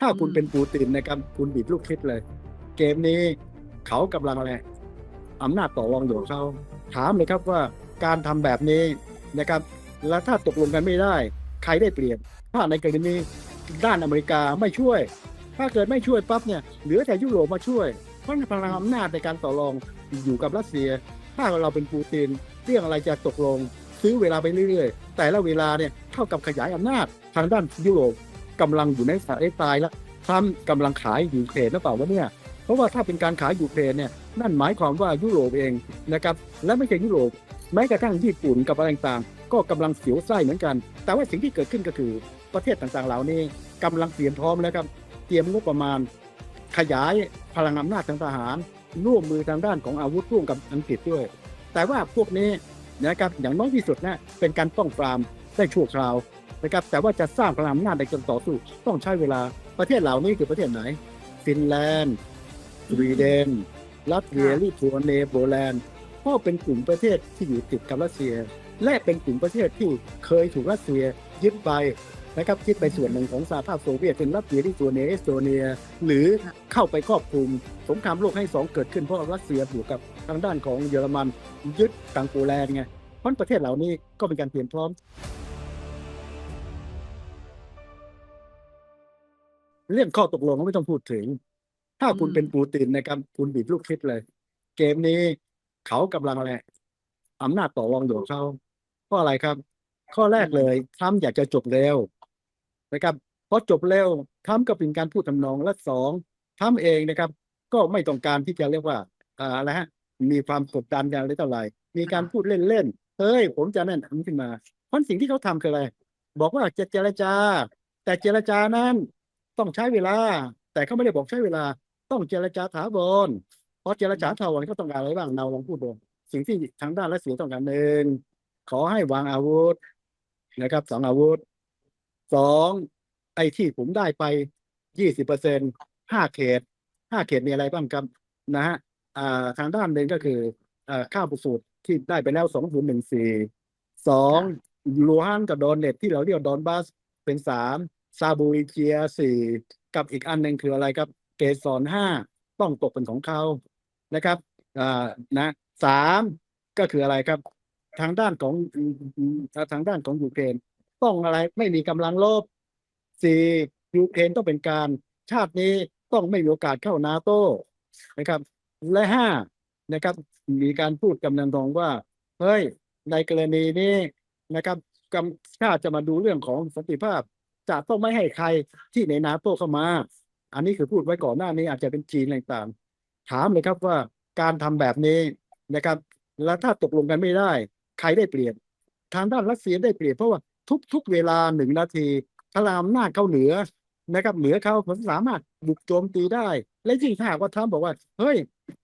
ถ้าคุณอืมเป็นปูตินนะครับคุณบิดลูกคิดเลย เกมนี้เขากำลังอะไรอำนาจต่อรองอยู่กับเขาถามเลยครับว่าการทำแบบนี้นะครับ แล้วถ้าตกลงกันไม่ได้ ใครได้เปรียบถ้าในกรณีนี้ด้านอเมริกาไม่ช่วย ถ้าเกิดไม่ช่วยปั๊บเนี่ยเหลือแต่ยุโรปมาช่วยเพราะพลังอำนาจในการต่อรองอยู่กับรัสเซีย ถ้าเราเป็นปูตินเรื่องอะไรจะตกลง ซื้อเวลาไปเรื่อยๆ แต่ละเวลาเนี่ยเท่ากับขยายอำนาจทางด้านยุโรป กำลังอยู่ในสานะตายแล้วทรัมป์กำลังขายยูเครนหรือเปล่าวะเนี่ย เพราะว่าถ้าเป็นการขายยูเครนเนี่ยนั่นหมายความว่ายุโรปเองนะครับและไม่ใช่ยุโรปแม้กระทั่งญี่ปุ่นกับอะไรต่างก็กำลังเสียวไส้เหมือนกัน แต่ว่าสิ่งที่เกิดขึ้นก็คือประเทศต่างๆเหล่านี้กำลังเตรียมพร้อมแล้วครับเตรียมงบประมาณ ขยายพลังอำนาจทางทหาร ร่วมมือทางด้านของอาวุธร่วมกับอังกฤษด้วย แต่ว่าพวกนี้นะครับอย่างน้อยที่สุดนะเป็นการป้องปรามได้ชั่วคราว นะครับแต่ว่าจะสร้างพลังอำนาจในการต่อสู้ต้องใช้เวลาประเทศเหล่านี้คือประเทศไหน ฟินแลนด์สวีเดนลัตเวียลิทัวเนียโปแลนด์ก็เป็นกลุ่มประเทศที่อยู่ติดกับรัสเซีย และเป็นกลุ่มประเทศที่เคยถูกรัสเซียยึดไปนะครับยึดไปส่วนหนึ่งของสหภาพโซเวียตเป็นรัสเซียลิทัวเนียเอสโตเนีย หรือเข้าไปครอบคลุมสงครามโลกให้สองเกิดขึ้นเพราะรัสเซียถูกกับทางด้านของเยอรมันยึดตังโปแลนด์ไงเพราะประเทศเหล่านี้ก็เป็นการเตรียมพร้อม เรื่องข้อตกลงก็ไม่ต้องพูดถึง ถ้าคุณอืมเป็นปูตินนะครับคุณบิดลูกคิดเลย เกมนี้เขากำลังอะไรอำนาจต่อรองอยู่กับเขาเพราะอะไรครับ ข้อแรกเลยทรัมป์อยากจะจบเร็วนะครับเพราะจบเร็วทรัมป์ก็เป็นการพูดทำนองและสองทรัมป์เองนะครับ ก็ไม่ต้องการที่จะเรียกว่าอ่าอะไรฮะมีความกดดันกันอะไรต่ออะไรมีการพูดเล่นๆเฮ้ย ผมจะนั่นทำขึ้นมาเพราะสิ่งที่เขาทำคืออะไร บอกว่าจะเจรจา แต่เจรจานั้น ต้องใช้เวลา แต่เขาไม่ได้บอกใช้เวลา ต้องเจรจาถาวรเพราะเจรจาถาวรเขาต้องการอะไรบ้างเราลองพูดดูสิ่งที่ทางด้านรัสเซียต้องการหนึ่งขอให้วางอาวุธนะครับสองอาวุธสองไอ้ที่ผมได้ไปยี่สิบเปอร์เซ็นห้าเขตห้าเขตมีอะไรบ้างครับนะฮะอ่าทางด้านหนึ่งก็คืออ่าข้าวประสูตรที่ได้ไปแล้วสองศูนย์หนึ่งสี่สองลูฮันกับดอนเน็ตที่เราเรียกดอนบัสเป็นสาม ซาบูริเจียสี่กับอีกอันหนึ่งคืออะไรครับ เกสรห้าต้องตกเป็นของเขานะครับอ่านะสามก็คืออะไรครับ ทางด้านของทางด้านของยูเครนต้องอะไรไม่มีกำลังลบสี่ยูเครนต้องเป็นการชาตินี้ต้องไม่มีโอกาสเข้านาโต้นะครับ และห้านะครับ มีการพูดกำนันตรงว่า เฮ้ย ในกรณีนี้นะครับกำชาติจะมาดูเรื่องของสันติภาพ จะต้องไม่ให้ใครที่ในนาโต้เข้ามา อันนี้คือพูดไว้ก่อนหน้านี้อาจจะเป็นจีนอะไรต่างๆ ถามเลยครับว่าการทำแบบนี้นะครับ แล้วถ้าตกลงกันไม่ได้ ใครได้เปรียบทางด้านรัสเซียได้เปรียบเพราะว่าทุก ๆ เวลาหนึ่งนาทีพลังอำนาจเขาเหนือนะครับ เหนือเขาผมสามารถบุกโจมตีได้ และยิ่งถ้าว่าทรัมป์บอกว่า เฮ้ย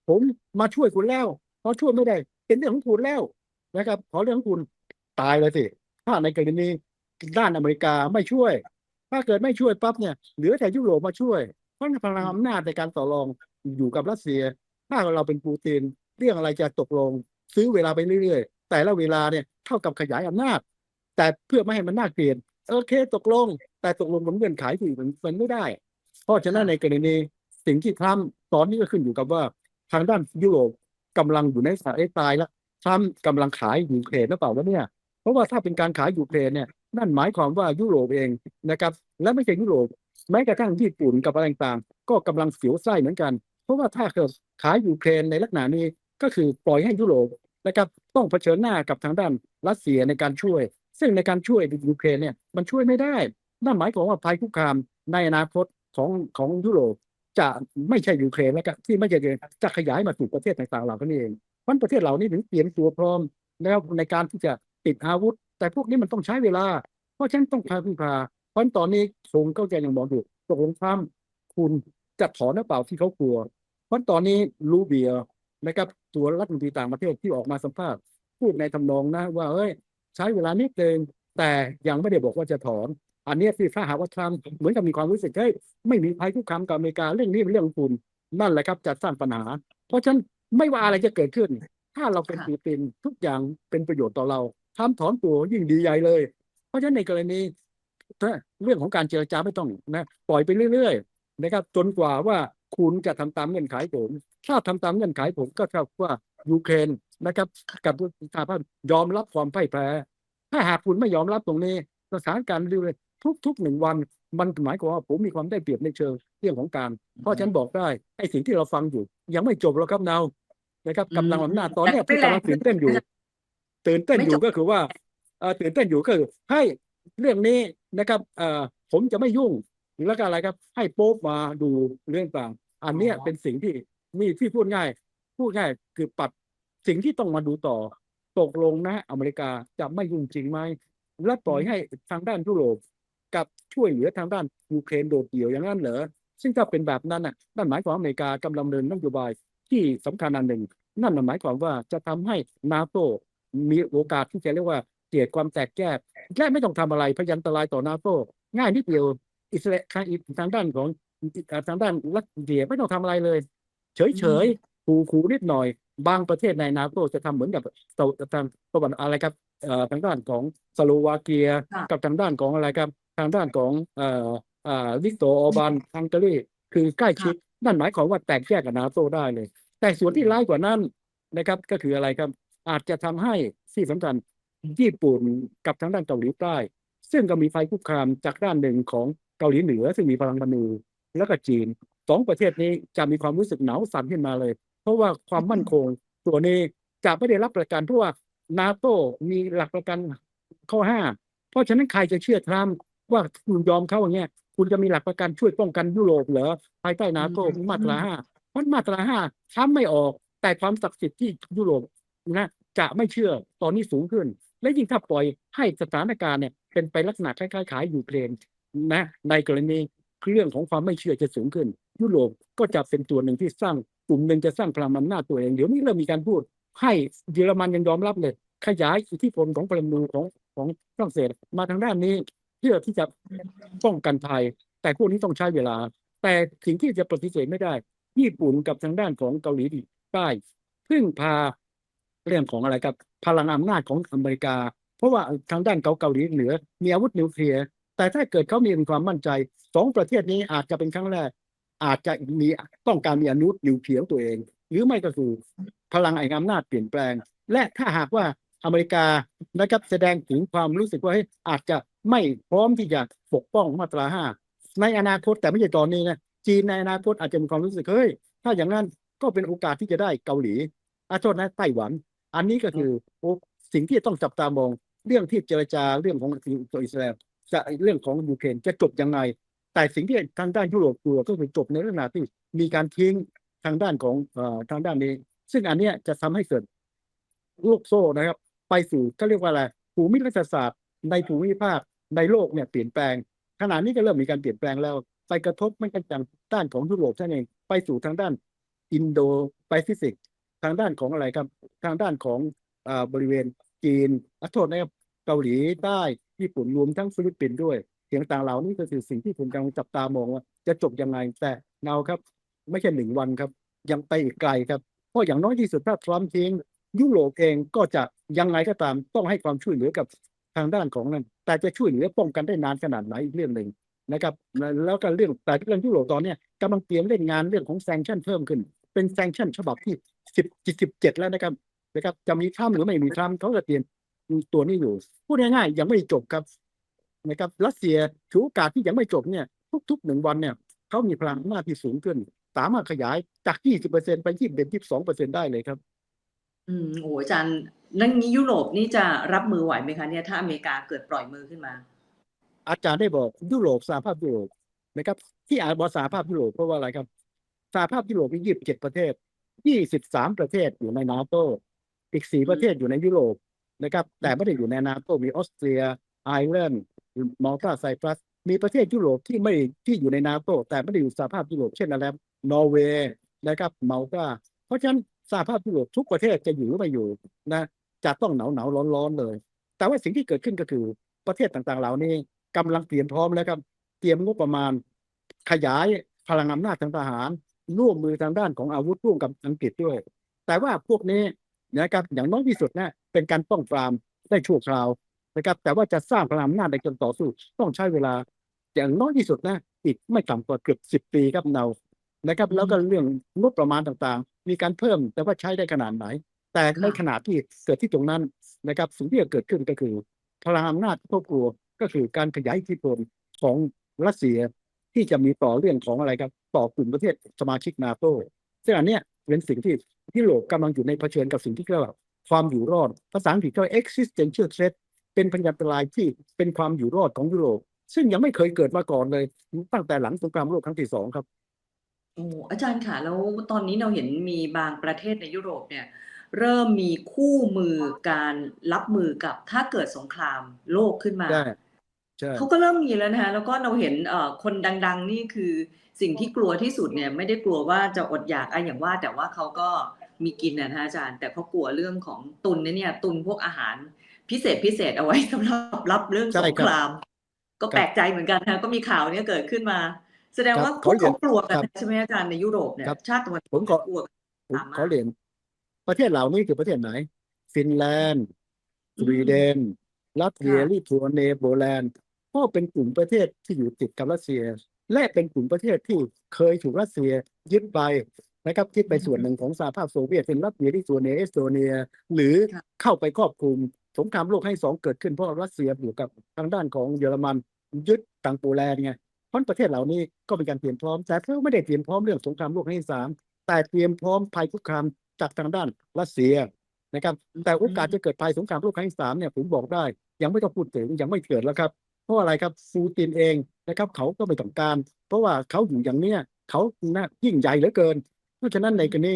ผมมาช่วยคุณแล้วเพราะช่วยไม่ได้ เป็นเรื่องของคุณแล้วนะครับ ขอเรื่องของคุณตายเลยสิถ้าในกรณีด้านอเมริกาไม่ช่วย ถ้าเกิดไม่ช่วยปั๊บเนี่ยเหลือแต่ยุโรปมาช่วยเพราะพลังอำนาจในการต่อรองอยู่กับรัสเซีย ถ้าเราเป็นปูตินเรื่องอะไรจะตกลง ซื้อเวลาไปเรื่อยๆ แต่ละเวลาเนี่ยเท่ากับขยายอำนาจ แต่เพื่อไม่ให้มันน่าเกลียดโอเคตกลง แต่ตกลงบนเงื่อนไขที่มันมันไม่ได้ เพราะฉะนั้นในกรณีสิ่งที่ทรัมป์ตอนนี้ก็ขึ้นอยู่กับว่าทางด้านยุโรปกำลังอยู่ในสถานะตายแล้วทรัมป์กำลังขายยูเครนหรือเปล่าวะเนี่ย เพราะว่าถ้าเป็นการขายยูเครนเนี่ย นั่นหมายความว่ายุโรปเองนะครับและไม่ใช่ยุโรปแม้กระทั่งญี่ปุ่นกับอะไรต่างๆก็กำลังเสียวไส้เหมือนกัน เพราะว่าถ้าเกิดขายยูเครนในลักษณะนี้ก็คือปล่อยให้ยุโรปนะครับต้องเผชิญหน้ากับทางด้านรัสเซียในการช่วย ซึ่งในการช่วยยูเครนเนี่ยมันช่วยไม่ได้ นั่นหมายความว่าภัยคุกคามในอนาคตของของยุโรปจะไม่ใช่ยูเครนแล้วก็ที่ไม่ใช่ยูเครนจะขยายมาสู่ประเทศต่างๆเหล่านี้เองเพราะประเทศเหล่านี้ถึงเตรียมตัวพร้อมแล้วในการที่จะติดอาวุธ แต่พวกนี้มันต้องใช้เวลา เพราะฉะนั้นต้องพาพึ่งพาเพราะตอนนี้คงก็จะยังบอกอยู่ตกลงทรัมป์คุณจะถอนหรือเปล่าที่เขากลัว เพราะตอนนี้ลูเบียนะครับตัวรัฐมนตรีต่างประเทศที่ออกมาสัมภาษณ์พูดในทำนองนะ ว่าเอ้ย ใช้เวลานิดนึงแต่ยังไม่ได้บอกว่าจะถอน อันนี้ที่ถ้าหากว่าทรัมป์เหมือนกับมีความรู้สึกเฮ้ยไม่มีภัยคุกคามกับอเมริกาเรื่องนี้เป็นเรื่องของคุณนั่นแหละครับจะสร้างปัญหา เพราะฉะนั้นไม่ว่าอะไรจะเกิดขึ้น ถ้าเราเป็นปูตินทุกอย่างเป็นประโยชน์ต่อเรา ทำถอนตัวยิ่งดีใหญ่เลย เพราะฉะนั้นในกรณีเรื่องของการเจรจาไม่ต้องนะปล่อยไปเรื่อยๆนะครับ จนกว่าว่าคุณจะทำตามเงื่อนไขผม ถ้าทำตามเงื่อนไขผมก็เท่ากับว่ายูเครนนะครับ กับสหภาพยอมรับความพ่ายแพ้ถ้าหากคุณไม่ยอมรับตรงนี้สถานการณ์เรื่อยๆทุกๆหนึ่งวันมันหมายความว่าผมมีความได้เปรียบในเชิงเรื่องของการ เพราะฉันบอกได้ไอ้สิ่งที่เราฟังอยู่ ยังไม่จบหรอกครับนาวนะครับกำลังอำนาจตอนนี้ยที่กำลังตื่นเต้นอยู่ ตื่นเต้นอยู่ก็คือว่าเอ่อตื่นเต้นอยู่ก็คือ ให้เรื่องนี้นะครับเอ่อผมจะไม่ยุ่งแล้วก็อะไรครับ ให้โป๊ปมาดูเรื่องต่าง อันเนี้ยเป็นสิ่งที่มีที่พูดง่าย พูดง่ายคือปัดสิ่งที่ต้องมาดูต่อ ตกลงนะ อเมริกาจะไม่ยุ่งจริงไหมและปล่อยให้ทางด้านยุโรปกับช่วยเหลือทางด้านยูเครนโดดเดี่ยวอย่างนั้นเหรอซึ่งถ้าเป็นแบบนั้นน่ะนั่นหมายความว่าอเมริกากำลังเดินนโยบายที่สำคัญอันหนึ่ง นั่นนะหมายความว่าจะทำให้นาโต มีโอกาสที่จะเรียกว่าเกิดความแตกแยกและไม่ต้องทำอะไรพยันตรายต่อนาโตง่ายนิดเดียวอิสราเอลทางด้านของทางด้านรัสเซียไม่ต้องทำอะไรเลย เฉยเฉยๆขู่ขู่นิดหน่อย บางประเทศในนาโตจะทำเหมือนกับตะทางตะวันอะไรครับเอ่อทางด้านของสโลวาเกียค่ะกับทางด้านของอะไรครับทางด้านของเอ่ออ่าวิกโตออร์บานฮังการีคือใกล้ชิดนั่นหมายความว่าแตกแยกกับนาโตได้เลย แต่ส่วนที่ร้ายกว่านั้นนะครับ ก็คืออะไรครับ อาจจะทำให้ที่สำคัญญี่ปุ่นกับทางด้านเกาหลีใต้ ซึ่งก็มีไฟคุกคามจากด้านหนึ่งของเกาหลีเหนือ ซึ่งมีพลังมนูแล้วก็จีนสองประเทศนี้จะมีความรู้สึกหนาวสั่นขึ้นมาเลย เพราะว่าความมั่นคงตัวนี้จะไม่ได้รับประกันเพราะว่านาโตมีหลักประกันข้อห้าเพราะฉะนั้นใครจะเชื่อทรัมป์ว่าคุณยอมเขาอย่างเงี้ยคุณจะมีหลักประกันช่วยป้องกันยุโรปเหรอภายใต้นาโตมาตราห้าเพราะมาตราห้าทำไม่ออกแต่ความศักดิ์สิทธิ์ที่ยุโรป นะจะไม่เชื่อตอนนี้สูงขึ้น และยิ่งถ้าปล่อยให้สถานการณ์เนี่ยเป็นไปลักษณะคล้ายๆขายยูเครนนะในกรณีเรื่องของความไม่เชื่อจะสูงขึ้น ยุโรปก็จะเป็นตัวหนึ่งที่สร้างกลุ่มหนึ่งจะสร้างพลังอำนาจตัวเองเดี๋ยวนี้เริ่มมีการพูด ให้เยอรมันยังยอมรับเลย ขยายอิทธิพลของพลเมือของของฝรั่งเศสมาทางด้านนี้เพื่อที่จะป้องกันภัย แต่พวกนี้ต้องใช้เวลา แต่สิ่งที่จะปฏิเสธไม่ได้ ญี่ปุ่นกับทางด้านของเกาหลีใต้พึ่งพา เรื่องของอะไรครับพลังอำนาจของอเมริกา เพราะว่าทางด้านเกาเกาหลีเหนือมีอาวุธนิวเคลียร์แต่ถ้าเกิดเขามีความมั่นใจสองประเทศนี้อาจจะเป็นครั้งแรก อาจจะมีต้องการมีอนุนิวเคลียร์ตัวเอง หรือไม่ก็คือพลังแห่งอำนาจเปลี่ยนแปลง และถ้าหากว่าอเมริกานะครับแสดงถึงความรู้สึกว่าเฮ้ยอาจจะไม่พร้อมที่จะปกป้องมาตราห้าในอนาคตแต่ไม่ใช่ตอนนี้นะจีนในอนาคตอาจจะมีความรู้สึกเฮ้ยถ้าอย่างนั้นก็เป็นโอกาสที่จะได้เกาหลีอาโทษนะไต้หวัน อันนี้ก็คือโอ้สิ่งที่ต้องจับตามองเรื่องที่เจรจาเรื่องของตัวอิสราเอลจะเรื่องของยูเครนจะจบยังไง แต่สิ่งที่ทางด้านยุโรปกลัวก็คือจบในลักษณะที่มีการทิ้งทางด้านของเอ่อทางด้านนี้ ซึ่งอันเนี้ยจะทำให้เกิดลูกโซ่นะครับ ไปสู่ก็เรียกว่าอะไรภูมิรัฐศาสตร์ ในภูมิภาคในโลกเนี่ยเปลี่ยนแปลงขณะนี้ก็เริ่มมีการเปลี่ยนแปลงแล้ว ไปกระทบไม่กันจากด้านของยุโรปท่านเอง ไปสู่ทางด้านอินโดแปซิฟิกทางด้านของอะไรครับ ทางด้านของอ่าบริเวณจีนขอโทษนะครับเกาหลีใต้ญี่ปุ่นรวมทั้งฟิลิปปินส์ด้วยเสียงต่างเหล่านี้ก็คือสิ่งที่ผมกำลังจับตามองว่า จะจบยังไงแต่เงาครับ ไม่ใช่หนึ่งวันครับ ยังไปอีกไกลครับ เพราะอย่างน้อยที่สุดถ้าทรัมป์ทิ้งยุโรปเองก็จะยังไงก็ตามต้องให้ความช่วยเหลือกับทางด้านของนั้น แต่จะช่วยเหลือป้องกันได้นานขนาดไหนอีกเรื่องหนึ่งนะครับ แล้วก็เรื่องแต่เรื่องยุโรปตอนนี้กำลังเตรียมเล่นงานเรื่องของแซงชั่นเพิ่มขึ้น เป็นแซงชั่นฉบับที่ สิบสิบเจ็ดแล้วนะครับนะครับจะมีทรัมป์หรือไม่มีทรัมป์เขาจะเตรียมตัวนี้อยู่ พูดง่ายๆยังไม่จบครับนะครับรัสเซียถือโอกาสที่ยังไม่จบเนี่ย ทุกๆหนึ่งวันเนี่ยเขามีพลังอำนาจที่สูงขึ้น สามารถขยายจาก20%ไป21 22%ได้เลยครับ อืมโอ้อาจารย์นั่นนี้ยุโรปนี่จะรับมือไหวไหมคะเนี่ยถ้าอเมริกาเกิดปล่อยมือขึ้นมา อาจารย์ได้บอกยุโรปสหภาพยุโรปนะครับ ที่อ่านบอกสหภาพยุโรปเพราะว่าอะไรครับสหภาพยุโรปมี27ประเทศ 23ประเทศอยู่ในนาโตอีก4ประเทศอยู่ในยุโรปนะครับ แต่ไม่ได้อยู่ในนาโตมีออสเตรียไอร์แลนด์มาลตาไซปรัส มีประเทศยุโรปที่ไม่ที่อยู่ในนาโตแต่ไม่ได้อยู่สหภาพยุโรปเช่นอะไรครับนอร์เวย์นะครับมาลตาเพราะฉะนั้นสหภาพยุโรปทุกประเทศจะอยู่หรือไม่อยู่นะจะต้องหนาวหนาวร้อนร้อนๆเลย แต่ว่าสิ่งที่เกิดขึ้นก็คือประเทศต่างๆ เหล่านี้กำลังเตรียมพร้อมแล้วครับ เตรียมงบประมาณ ขยายพลังอำนาจทางทหาร ร่วมมือทางด้านของอาวุธร่วมกับอังกฤษด้วย แต่ว่าพวกนี้นะครับอย่างน้อยที่สุดนะเป็นการป้องปรามได้ชั่วคราวนะครับแต่ว่าจะสร้างพลังอำนาจในการต่อสู้ต้องใช้เวลาอย่างน้อยที่สุดนะอีกไม่ต่ำกว่าเกือบสิบปีครับเนานะครับอืมแล้วก็เรื่องงบประมาณต่างๆ มีการเพิ่มแต่ว่าใช้ได้ขนาดไหน แต่ในค่ะขณะที่เกิดที่ตรงนั้นนะครับสิ่งที่จะเกิดขึ้นก็คือ พลังอำนาจที่เขากลัวก็คือการขยายอิทธิพลของรัสเซียที่จะมีต่อเรื่องของอะไรครับ ต่อกลุ่มประเทศสมาชิกนาโตซึ่งอันเนี้ยเป็นสิ่งที่ที่โลกกำลังอยู่ในเผชิญกับสิ่งที่เรียกว่าความอยู่รอด ภาษาอังกฤษก็ existential threat เป็นพยันตรายที่เป็นความอยู่รอดของยุโรป ซึ่งยังไม่เคยเกิดมาก่อนเลย ตั้งแต่หลังสงครามโลกครั้งที่สองครับโอ้อาจารย์ค่ะ แล้วตอนนี้เราเห็นมีบางประเทศในยุโรปเนี่ยเริ่มมีคู่มือการรับมือกับถ้าเกิดสงครามโลกขึ้นมาใช่ใช่เขาก็เริ่มมีแล้วนะคะแล้วก็เราเห็นเอ่อคนดัง ๆ นี่คือ สิ่งที่กลัวที่สุดเนี่ยไม่ได้กลัวว่าจะอดอยากอะอย่างว่า แต่ว่าเขาก็มีกินนะฮะอาจารย์ แต่เขากลัวเรื่องของตุนเนี่ยตุนพวกอาหารพิเศษพิเศษเอาไว้สำหรับรับเรื่องสใช่งครัคบราม ก็ครับแปลกใจเหมือนกันนะก็มีข่าวเนี้ยเกิดขึ้นมา แสดงครับว่าพเขาวกเรียเขานกลัวกันครับใช่ไหมอาจารย์ในยุโรปเนี่ยครับชาติตะวันตผมกขอกลัวผมตามมาขอเรียนประเทศเหล่านี้คือประเทศไหน ฟินแลนด์สวีเดนลัตเวียค่ะลิทัวเนียโปแลนด์ก็เป็นกลุ่มประเทศที่อยู่ติดกับรัสเซีย และเป็นกลุ่มประเทศที่เคยถูกรัสเซียยึดไปนะครับยึดไปส่วนหนึ่งของสหภาพโซเวียตเป็นรัสเซียลิทัวเนียเอสโตเนีย หรือเข้าไปครอบคลุมสงครามโลกครั้สองเกิดขึ้นเพราะรัสเซียอยู่กับทางด้านของเยอรมันยึดทางโปแลนด์ไงเพราะประเทศเหล่านี้ก็เป็นการเตรียมพร้อม แต่เขาไม่ได้เตรียมพร้อมเรื่องสงครามโลกครั้งที่สามแต่เตรียมพร้อมภัยคุกคามจากทางด้านรัสเซียนะครับ แต่โอกาสจะเกิดภัยสงครามโลกครั้งที่สามเนี่ยผมบอกได้ ยังไม่ต้องพูดถึงยังไม่เกิดแล้วครับ เพราะอะไรครับปูตินเอง นะครับ เขาก็ไม่ต้องการ เพราะว่าเขาอยู่อย่างเนี้ยเขาน่ายิ่งใหญ่เหลือเกิน เพราะฉะนั้นในกรณี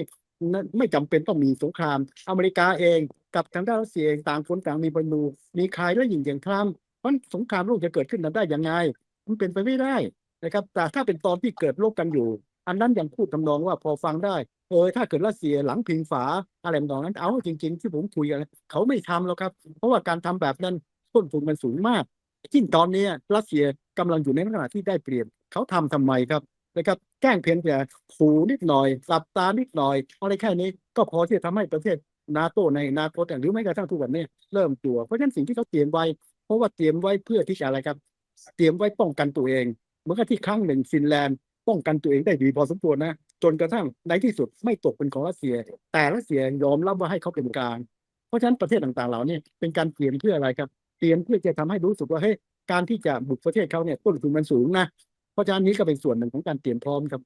นั้นไม่จำเป็นต้องมีสงคราม อเมริกาเองกับทางด้านรัสเซียเองต่างคนต่างมีบรรลูมีใครและยิ่งอย่างทรัมป์เพราะสงครามโลกจะเกิดขึ้นนั้นได้ยังไง มันเป็นไปไม่ได้นะครับ แต่ถ้าเป็นตอนที่เกิดโลกกันอยู่ อันนั้นยังพูดทำนองว่าพอฟังได้ เออถ้าเกิดรัสเซียหลังพิงฝาอะไรแบบนั้นเอาจริง ๆ ที่ผมคุยกันเขาไม่ทำแล้วครับ เพราะว่าการทำแบบนั้นต้นทุนมันสูงมาก ยิ่งตอนนี้รัสเซียกำลังอยู่ในขณะที่ได้เปรียบเขาทำทำไมครับนะครับแกล้งเพียงแต่ขู่นิดหน่อยหลับตานิดหน่อยอะไรแค่นี้ก็พอที่จะทำให้ประเทศนาโตในนาคตหรือไม่กระทั่งทุกวันนี้เริ่มกลัวเพราะฉะนั้นสิ่งที่เขาเตรียมไว้ เพราะว่าเตรียมไว้เพื่อที่จะอะไรครับ เตรียมไว้ป้องกันตัวเองเมื่อที่ครั้งหนึ่งฟินแลนด์ป้องกันตัวเองได้ดีพอสมควรนะ จนกระทั่งในที่สุดไม่ตกเป็นของรัสเซีย แต่รัสเซียยอมรับว่าให้เขาเป็นกลาง เพราะฉะนั้นประเทศต่างๆเหล่านี้เป็นการเตรียมเพื่ออะไรครับ เตรียมเพื่อจะทำให้รู้สึกว่าเฮ้ยการที่จะบุกประเทศเขาเนี่ยต้นทุนมันสูงนะ เพราะฉะนั้นนี้ก็เป็นส่วนหนึ่งของการเตรียมพร้อมครับ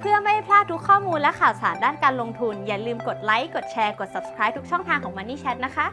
เพื่อไม่พลาดทุกข้อมูลและข่าวสารด้านการลงทุน อย่าลืมกดไลค์ กดแชร์ กด subscribe ทุกช่องทางของ Money Chat นะคะ